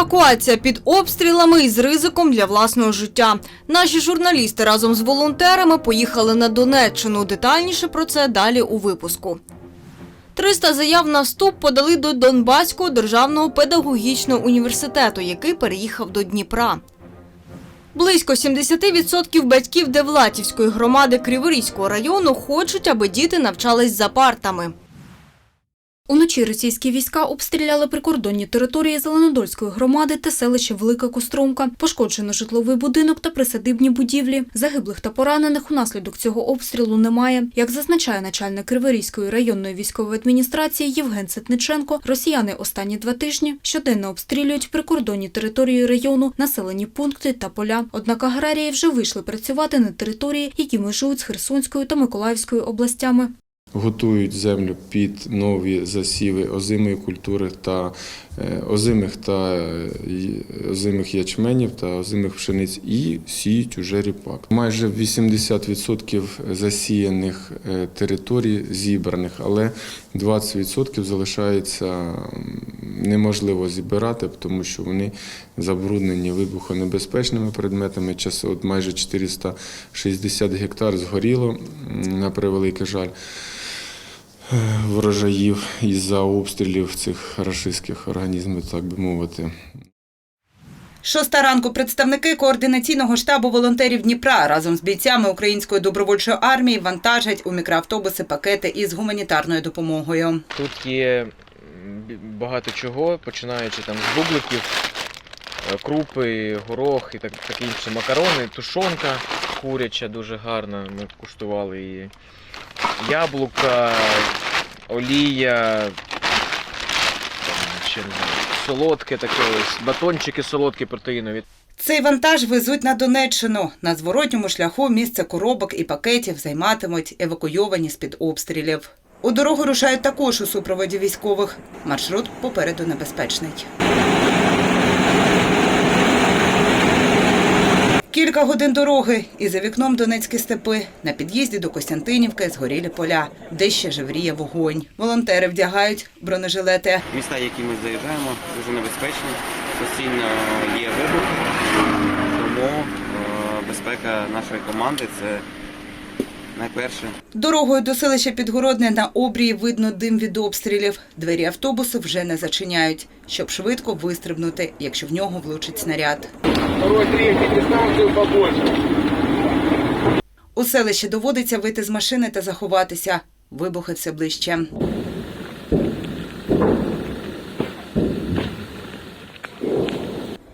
Евакуація під обстрілами із ризиком для власного життя. Наші журналісти разом з волонтерами поїхали на Донеччину. Детальніше про це далі у випуску. 300 заяв на вступ подали до Донбаського державного педагогічного університету, який переїхав до Дніпра. Близько 70% батьків Девлатівської громади Криворізького району хочуть, аби діти навчались за партами. Уночі російські війська обстріляли прикордонні території Зеленодольської громади та селища Велика Костромка. Пошкоджено житловий будинок та присадибні будівлі. Загиблих та поранених унаслідок цього обстрілу немає. Як зазначає начальник Криворізької районної військової адміністрації Євген Ситниченко, росіяни останні два тижні щоденно обстрілюють прикордонні території району, населені пункти та поля. Однак аграрії вже вийшли працювати на території, які межують з Херсонською та Миколаївською областями. Готують землю під нові засіви озимої культури та е, озимих та е, озимих ячменів та озимих пшениць і сіють уже ріпак. Майже 80% засіяних е, територій зібраних, але 20% залишається неможливо зібрати, тому що вони забруднені вибухонебезпечними предметами. Час от майже 460 гектар згоріло на превеликий жаль врожаїв із-за обстрілів цих рашистських організмів, так би мовити. Шоста ранку представники координаційного штабу волонтерів Дніпра разом з бійцями Української добровольчої армії вантажать у мікроавтобуси пакети із гуманітарною допомогою. Тут є багато чого, починаючи там з бубликів, е, крупи, горох і так, таке інше, макарони, тушонка куряча дуже гарна, ми куштували її. Яблука, олія, солодке таке ось, батончики солодкі протеїнові. Цей вантаж везуть на Донеччину. На зворотньому шляху місце коробок і пакетів займатимуть евакуйовані з-під обстрілів. У дорогу рушають також у супроводі військових. Маршрут попереду небезпечний. Кілька годин дороги і за вікном Донецькі степи. На під'їзді до Костянтинівки згорілі поля, де ще живріє вогонь. Волонтери вдягають бронежилети. Міста, які ми заїжджаємо, дуже небезпечні. Постійно є вибух, тому е, безпека нашої команди це найперше. Дорогою до селища Підгородне на обрії видно дим від обстрілів. Двері автобусу вже не зачиняють, щоб швидко вистрибнути, якщо в нього влучить снаряд. Второй, побольше. У селищі доводиться вийти з машини та заховатися. Вибухи все ближче.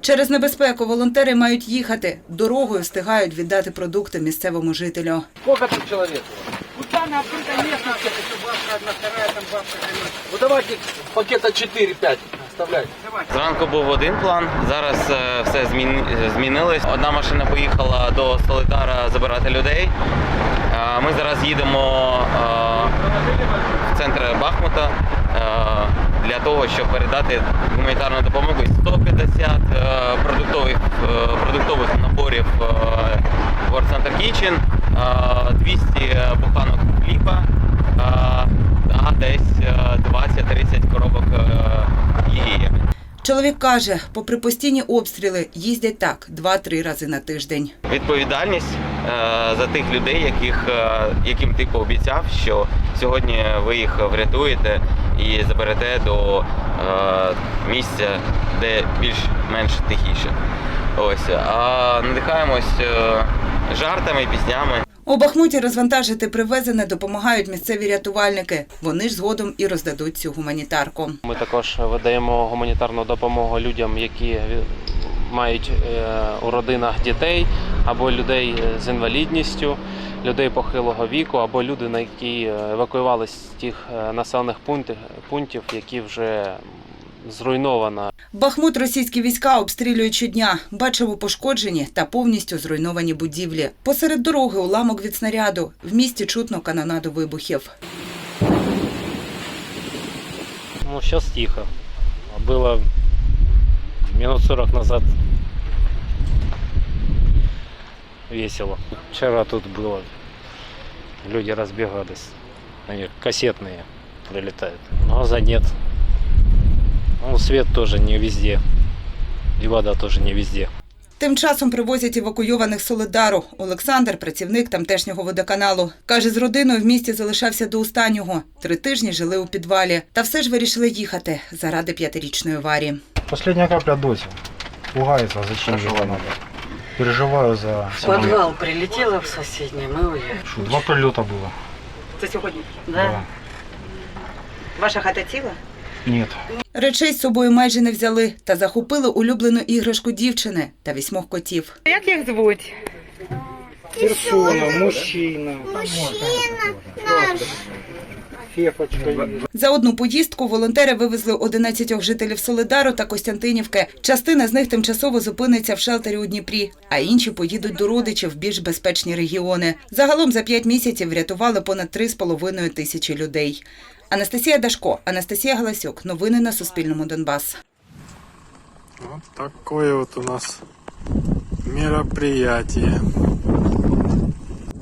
Через небезпеку волонтери мають їхати. Дорогою встигають віддати продукти місцевому жителю. Сколько тут человек? Ну там открытая местность, это бабка одна, вторая, там бабка. Ну давайте пакета 4-5 оставляйте. Зранку був один план, зараз е, все змін- змінилось. Одна машина поїхала до Солитара забирати людей. Е, Ми зараз їдемо е, в центр Бахмута е, для того, щоб передати гуманітарну допомогу. 150 е, продуктових, е, продуктових наборів е, World Center Kitchen, е, 200 буханок хліба е, та десь е, 20-30 коробок е, яєць. Чоловік каже, попри постійні обстріли, їздять так 2-3 рази на тиждень. відповідальність е, за тих людей, яких, е, яким ти пообіцяв, що сьогодні ви їх врятуєте і заберете до е, місця, де більш-менш тихіше. Ось а надихаємось жартами, піснями. У Бахмуті розвантажити привезене допомагають місцеві рятувальники. Вони ж згодом і роздадуть цю гуманітарку. Ми також видаємо гуманітарну допомогу людям, які е, мають е, у родинах дітей або людей з інвалідністю, людей похилого віку, або люди, на які е, евакуювалися з тих е, населених пунктів, які вже м, зруйновано Бахмут російські війська обстрілюють щодня. Бачимо пошкоджені та повністю зруйновані будівлі. Посеред дороги уламок від снаряду. В місті чутно канонаду вибухів. Ну, сейчас тихо. А Было минут 40 назад весело. Вчера тут было. Люди разбегались. Они кассетные прилетают. Газа нет. Ну, свет тоже не везде. и вода тоже не везде. Тим часом привозять евакуйованих з Солидару. Олександр, працівник тамтешнього водоканалу, каже, з родиною в місті залишався до останнього. Три тижні жили у підвалі. Та все ж вирішили їхати заради п'ятирічної Варі. Последняя капля доте. Пугается, зачем его надо. Переживаю за В подвал прилетела в соседний, мы уехали. Шу, Два прилета было. Це сьогодні. Да. Ваша хата ціла? Нет. Речей з собою майже не взяли та захопили улюблену іграшку дівчини та вісьмох котів. Як їх звуть? Персона, мужчина. Мужчина наш. Фефочка. За одну поїздку волонтери вивезли 11 жителів Солидару та Костянтинівки. Частина з них тимчасово зупиниться в шелтері у Дніпрі, а інші поїдуть до родичів в більш безпечні регіони. Загалом за 5 місяців врятували понад 3,5 тисячі людей. Анастасія Дашко, Анастасія Галасюк. Новини на Суспільному Донбас. Вот такое вот у нас мероприятие.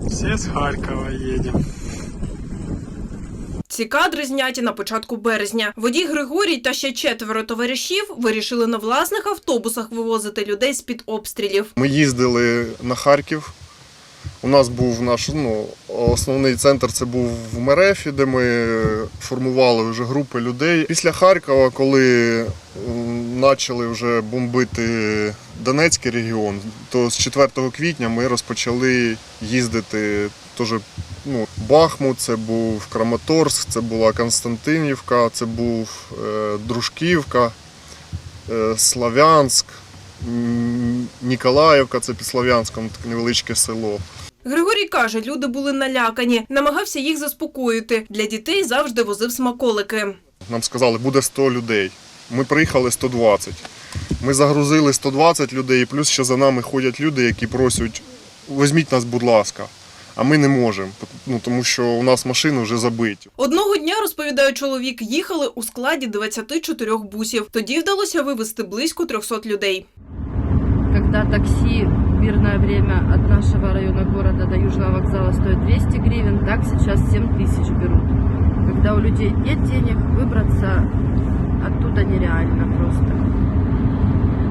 Все с Харькова едем. Ці кадри зняті на початку березня. Водій Григорій та ще четверо товаришів вирішили на власних автобусах вивозити людей з під обстрілів. Ми їздили на Харків. У нас був наш ну, основний центр це був в Мерефі, де ми формували вже групи людей. Після Харкова, коли почали вже бомбити Донецький регіон, то з 4 квітня ми розпочали їздити теж ну, Бахмут, це був Краматорськ, це була Константинівка, це був е, Дружківка, е, Славянськ, Ніколаївка, це під Слов'янськом, таке невеличке село. Григорій каже, люди були налякані, намагався їх заспокоїти. Для дітей завжди возив смаколики. Нам сказали, буде 100 людей. Ми приїхали 120. Ми загрузили 120 людей, плюс ще за нами ходять люди, які просять, візьміть нас, будь ласка А ми не можемо, ну, тому що у нас машини вже забиті. Одного дня, розповідає чоловік, їхали у складі 24 бусів. Тоді вдалося вивезти близько 300 людей. Когда такси в мирное время от нашего района города до Южного вокзала стоит 200 гривен, так сейчас 7 тысяч берут. Когда у людей нет денег, выбраться оттуда нереально просто.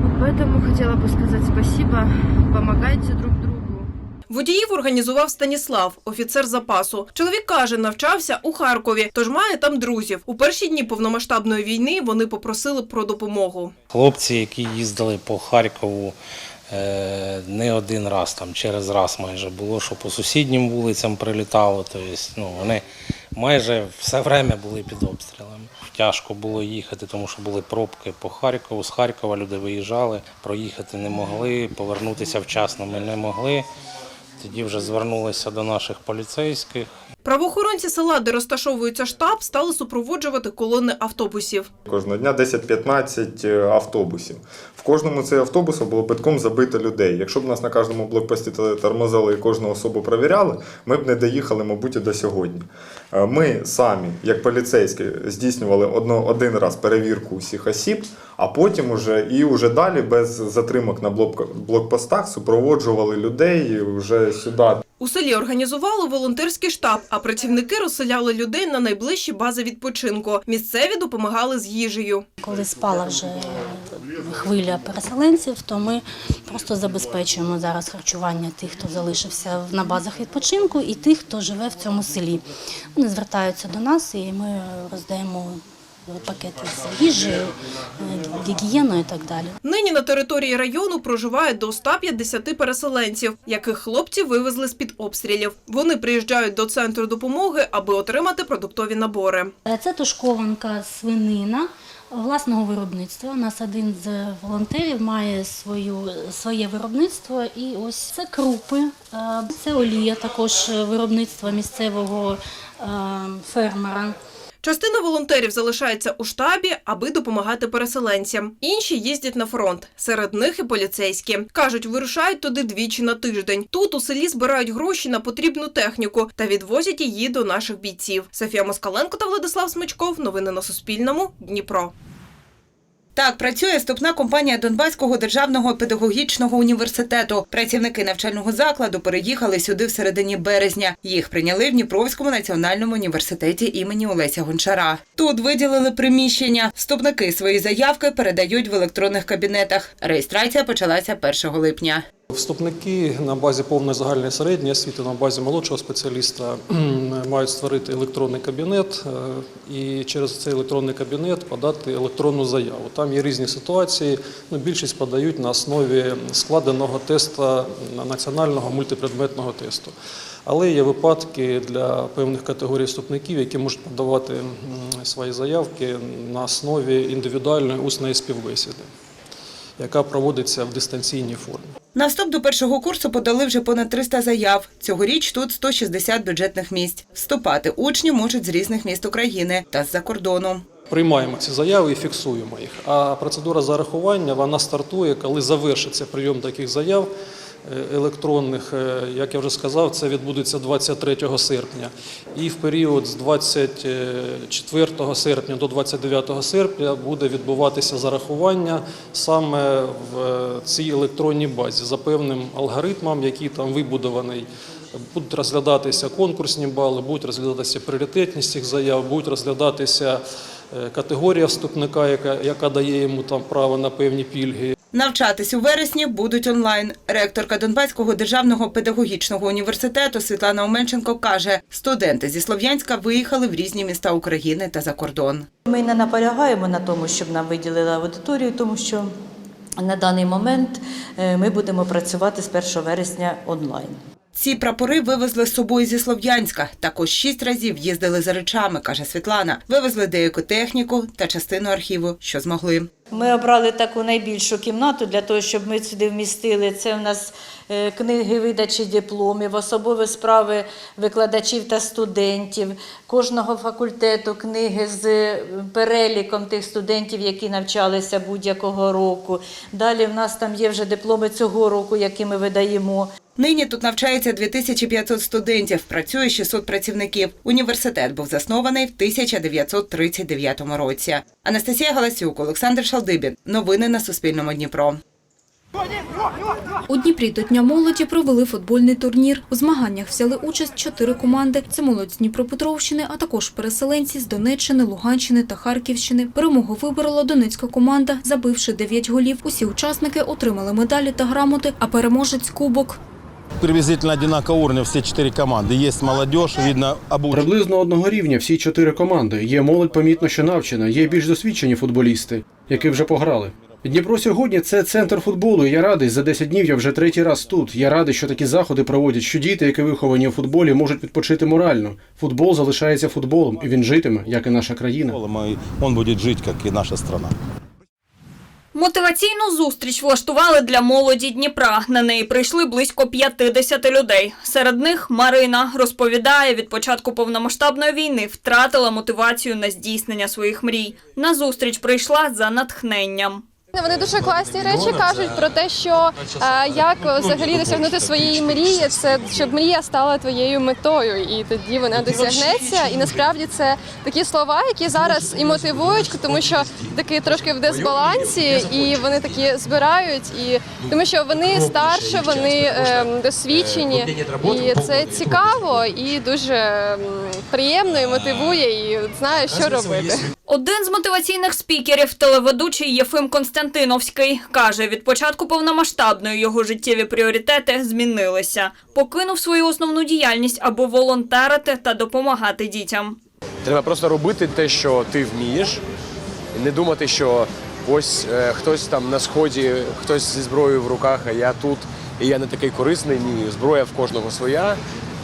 Вот поэтому хотела бы сказать спасибо, помогайте друг другу. Водіїв організував Станіслав, офіцер запасу. Чоловік каже, навчався у Харкові, тож має там друзів. У перші дні повномасштабної війни вони попросили про допомогу. Хлопці, які їздили по Харкову е, не один раз, там через раз майже було, що по сусіднім вулицям прилітало. Тобто, ну, вони майже все время були під обстрілами. Тяжко було їхати, тому що були пробки по Харкову. З Харкова люди виїжджали, проїхати не могли, повернутися вчасно ми не могли. Тоді вже звернулися до наших поліцейських. Правоохоронці села, де розташовується штаб, стали супроводжувати колони автобусів. Кожного дня 10-15 автобусів. В кожному цей автобус було битком забито людей. Якщо б нас на кожному блокпості тормозили і кожну особу перевіряли, ми б не доїхали, мабуть, до сьогодні. Е, Ми самі, як поліцейські, здійснювали одно, один раз перевірку усіх осіб, а потім уже і вже далі без затримок на блокпостах супроводжували людей вже сюди. У селі організували волонтерський штаб, а працівники розселяли людей на найближчі бази відпочинку. Місцеві допомагали з їжею. Коли спала вже хвиля переселенців, то ми просто забезпечуємо зараз харчування тих, хто залишився на базах відпочинку, і тих, хто живе в цьому селі. Вони звертаються до нас, і ми роздаємо пакети з їжею, гігієною і так далі. Нині на території району проживає до 150 переселенців, яких хлопці вивезли з-під обстрілів. Вони приїжджають до центру допомоги, аби отримати продуктові набори. Е, Це тушкованка свинина власного виробництва. У нас один з волонтерів має свою, своє виробництво. І ось це крупи, е, це олія, також виробництва місцевого е, фермера. Частина волонтерів залишається у штабі, аби допомагати переселенцям. Інші їздять на фронт. Серед них і поліцейські. Кажуть, вирушають туди двічі на тиждень. Тут у селі збирають гроші на потрібну техніку та відвозять її до наших бійців. Софія Москаленко та Владислав Смичков. Новини на Суспільному. Дніпро. Так працює вступна компанія Донбаського державного педагогічного університету. Працівники навчального закладу переїхали сюди в середині березня. Їх прийняли в Дніпровському національному університеті імені Олеся Гончара. Тут виділили приміщення. Вступники свої заявки передають в електронних кабінетах. Реєстрація почалася 1 липня. Вступники на базі повної загальної середньої освіти, на базі молодшого спеціаліста мають створити електронний кабінет е, і через цей електронний кабінет подати електронну заяву. Там є різні ситуації. Ну, більшість подають на основі складеного тесту національного мультипредметного тесту. Але є випадки для певних категорій вступників, які можуть подавати свої заявки на основі індивідуальної усної співбесіди, яка проводиться в дистанційній формі. На вступ до першого курсу подали вже понад 300 заяв. Цьогоріч тут 160 бюджетних місць. Вступати учні можуть з різних міст України та з-за кордону. Приймаємо ці заяви і фіксуємо їх. А процедура зарахування вона стартує, коли завершиться прийом таких заяв електронних. Е, Як я вже сказав, це відбудеться 23 серпня. І в період з 24 серпня до 29 серпня буде відбуватися зарахування саме в е, цій електронній базі за певним алгоритмом, який там вибудований. Будуть розглядатися конкурсні бали, будуть розглядатися пріоритетність цих заяв, будуть розглядатися е, категорія вступника, яка, яка дає йому там право на певні пільги. Навчатись у вересні будуть онлайн. Ректорка Донбаського державного педагогічного університету Світлана Оменченко каже, студенти зі Слов'янська виїхали в різні міста України та за кордон. Ми не наполягаємо на тому, щоб нам виділили аудиторію, тому що на даний момент е, ми будемо працювати з 1 вересня онлайн. Ці прапори вивезли з собою зі Слов'янська. Також шість разів їздили за речами, каже Світлана. Вивезли деяку техніку та частину архіву, що змогли. Ми обрали таку найбільшу кімнату для того, щоб ми сюди вмістили. Це у нас е, книги видачі дипломів, особові справи викладачів та студентів, кожного факультету книги з е, переліком тих студентів, які навчалися будь-якого року. Далі в нас там є вже дипломи цього року, які ми видаємо. Нині тут навчається 2500 студентів, працює 600 працівників. Університет був заснований в 1939 році. Анастасія Галасюк, Олександр Шалдибін. Новини на Суспільному Дніпро. У Дніпрі до Дня молоді провели футбольний турнір. У змаганнях взяли участь чотири команди. Це молодь з Дніпропетровщини, а також переселенці з Донеччини, Луганщини та Харківщини. Перемогу виборола донецька команда, забивши 9 голів. Усі учасники отримали медалі та грамоти, а переможець кубок. Приблизительно одинакового уровня все четыре команды. Есть молодежь, видно, обучена. Приблизно одного рівня всі чотири команди. Є молодь помітно, що навчена, є більш досвідчені футболісти, які вже пограли. Дніпро сьогодні це центр футболу. і Я радий. За 10 днів я вже третій раз тут. Я радий, що такі заходи проводять, що діти, які виховані у футболі, можуть відпочити морально. Футбол залишається футболом, і він житиме, як і наша країна. Мы- Он будет жить, как и наша страна. Мотиваційну зустріч влаштували для молоді Дніпра. На неї прийшли близько 50 людей. Серед них Марина розповідає, від початку повномасштабної війни втратила мотивацію на здійснення своїх мрій. На зустріч прийшла за натхненням. Вони дуже класні речі кажуть про те, що е, як взагалі досягнути своєї мрії, це щоб мрія стала твоєю метою, і тоді вона досягнеться. І насправді це такі слова, які зараз і мотивують, тому що таки трошки в дисбалансі, і вони такі збирають, і тому що вони старше, вони е, досвідчені, і це цікаво і дуже приємно і мотивує, і знає, що робити. Один з мотиваційних спікерів, телеведучий Єфим Константиновський, каже, від початку повномасштабної його життєві пріоритети змінилися. Покинув свою основну діяльність аби волонтерити та допомагати дітям. Треба просто робити те, що ти вмієш, не думати, що ось е, хтось там на сході, хтось зі зброєю в руках, а я тут, і я не такий корисний. Ні, зброя в кожного своя.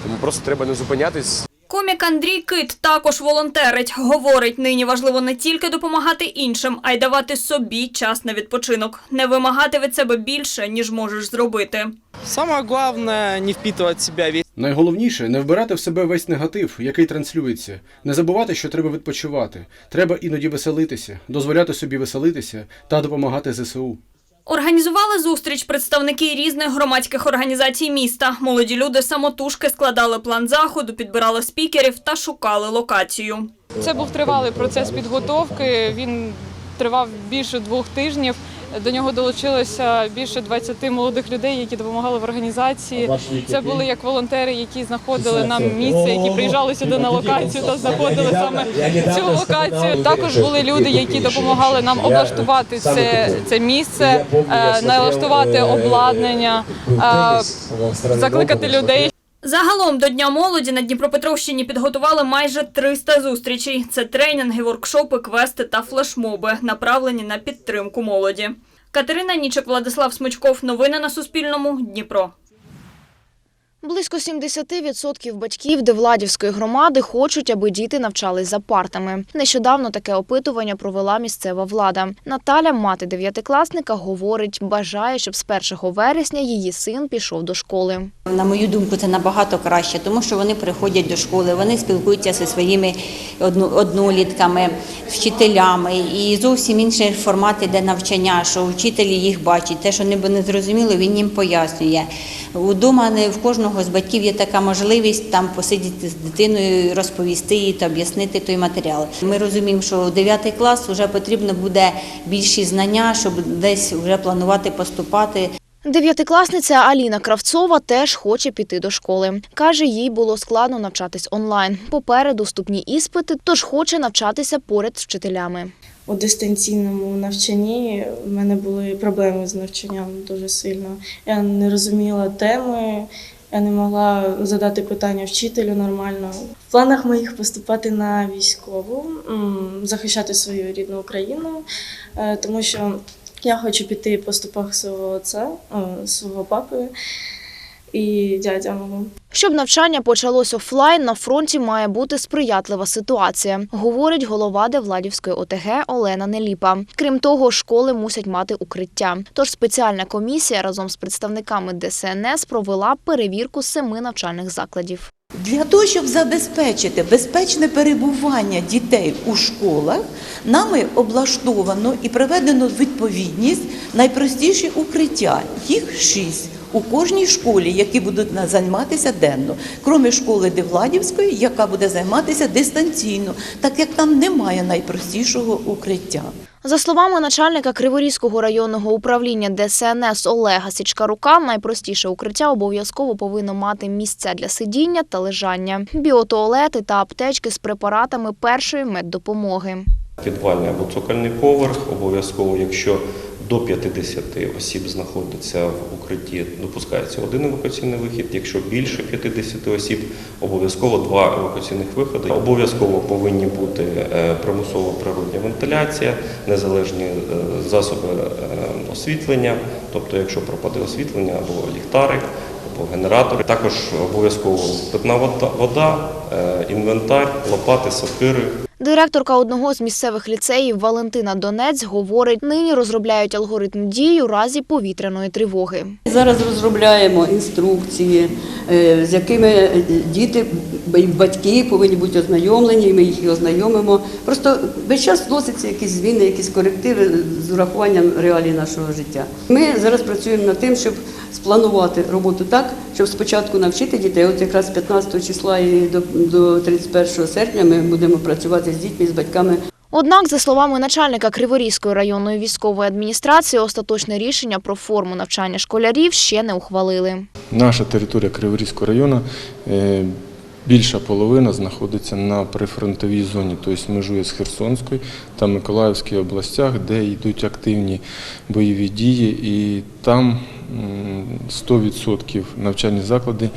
Тому просто треба не зупинятись. Комік Андрій Кит також волонтерить. Говорить, нині важливо не тільки допомагати іншим, а й давати собі час на відпочинок. Не вимагати від себе більше, ніж можеш зробити. Самое главное не впитывать в себя весь Найголовніше не вбирати в себе весь негатив, який транслюється. Не забувати, що треба відпочивати. Треба іноді веселитися, дозволяти собі веселитися та допомагати ЗСУ. Організували зустріч представники різних громадських організацій міста. Молоді люди самотужки складали план заходу, підбирали спікерів та шукали локацію. Це був тривалий процес підготовки. Він тривав більше двох тижнів. До нього долучилося більше 20 молодих людей, які допомагали в організації. Це були як волонтери, які знаходили нам місце, які приїжджали сюди на локацію та знаходили саме цю локацію. Також були люди, які допомагали нам облаштувати це, це місце, е, налаштувати обладнання, е, закликати людей, Загалом до Дня молоді на Дніпропетровщині підготували майже 300 зустрічей. Це тренінги, воркшопи, квести та флешмоби, направлені на підтримку молоді. Катерина Нічик, Владислав Смичков. Новини на Суспільному. Дніпро. Близько 70% батьків Девладівської громади хочуть, аби діти навчались за партами. Нещодавно таке опитування провела місцева влада. Наталя, мати дев'ятикласника, говорить, бажає, щоб з 1 вересня її син пішов до школи. На мою думку, це набагато краще, тому що вони приходять до школи, вони спілкуються зі своїми однолітками, вчителями, і зовсім інший формат іде навчання, що вчителі їх бачать. Те, що не не зрозуміло, він їм пояснює. Удома не в кожного з батьків є така можливість там посидіти з дитиною, розповісти їй та об'яснити той матеріал. Ми розуміємо, що 9 клас вже потрібно буде більші знання, щоб десь вже планувати поступати. Дев'ятикласниця Аліна Кравцова теж хоче піти до школи. Каже, їй було складно навчатись онлайн. Попереду вступні іспити, тож хоче навчатися поряд з вчителями. У дистанційному навчанні в мене були проблеми з навчанням дуже сильно. Я не розуміла теми, я не могла задати питання вчителю нормально. В планах моїх поступати на військову, захищати свою рідну Україну, е, тому що я хочу піти по стопах свого отця, свого папи і дядя мого. Щоб навчання почалось офлайн, на фронті має бути сприятлива ситуація, говорить голова Девладівської ОТГ Олена Неліпа. Крім того, школи мусять мати укриття. Тож спеціальна комісія разом з представниками ДСНС провела перевірку семи навчальних закладів. Для того, щоб забезпечити безпечне перебування дітей у школах, нами облаштовано і приведено в відповідність найпростіші укриття. Їх шість у кожній школі, які будуть на- займатися денно, крім школи Девладівської, яка буде займатися дистанційно, так як там немає найпростішого укриття. За словами начальника Криворізького районного управління ДСНС Олега Січкарука, найпростіше укриття обов'язково повинно мати місця для сидіння та лежання, біотуалети та аптечки з препаратами першої меддопомоги. Підвальний або цокольний поверх обов'язково, якщо до 50 осіб знаходиться в укритті, допускається один евакуаційний вихід. Якщо більше 50 осіб, обов'язково два евакуаційних виходи. Обов'язково повинні бути е, примусова природня вентиляція, незалежні е, засоби е, освітлення. Тобто, якщо пропаде освітлення або ліхтарик, або генератори. Також обов'язково питна вода, інвентар, лопати, сокири. Директорка одного з місцевих ліцеїв Валентина Донець говорить, нині розробляють алгоритм дій у разі повітряної тривоги. Зараз розробляємо інструкції, е, з якими діти батьки повинні бути ознайомлені, ми їх і ознайомимо. Просто весь час вносяться якісь зміни, якісь корективи з урахуванням реалій нашого життя. Ми зараз працюємо над тим, щоб спланувати роботу так, щоб спочатку навчити дітей. От якраз 15 числа і до 31 серпня ми будемо працювати з дітьми, з батьками Однак, за словами начальника Криворізької районної військової адміністрації, остаточне рішення про форму навчання школярів ще не ухвалили. Наша територія Криворізького району е, більша половина знаходиться на прифронтовій зоні, тобто межує з Херсонською та Миколаївської областях, де йдуть активні бойові дії, і там 100% навчальні заклади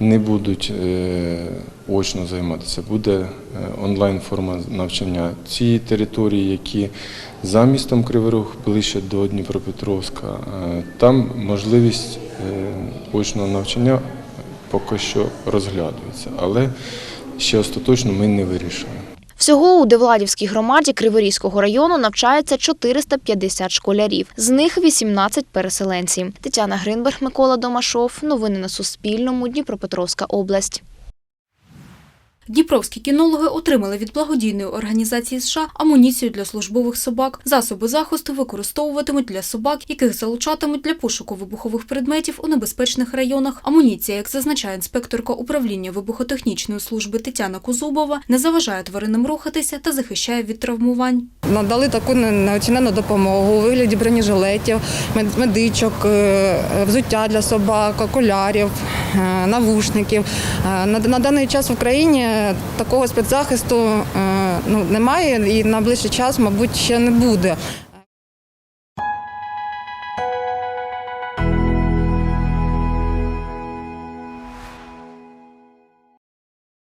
не будуть е, очно займатися. Буде е, онлайн-форма навчання. Ці території, які за містом Кривий Рог, ближче до Дніпропетровська, е, там можливість очного навчання поки що розглядується, але ще остаточно ми не вирішили. Всього у Девладівській громаді Криворізького району навчається 450 школярів, з них 18 переселенці. Тетяна Гринберг, Микола Домашов. Новини на Суспільному. Дніпропетровська область. Дніпровські кінологи отримали від благодійної організації США амуніцію для службових собак. Засоби захисту використовуватимуть для собак, яких залучатимуть для пошуку вибухових предметів у небезпечних районах. Амуніція, як зазначає інспекторка управління вибухотехнічної служби Тетяна Кузубова, не заважає тваринам рухатися та захищає від травмувань. Надали таку неоцінену допомогу у вигляді бронежилетів, мед- медичок, е, взуття для собак, окулярів, е, навушників. Е, на даний час в Україні такого спецзахисту е, ну, немає і на ближчий час, мабуть, ще не буде.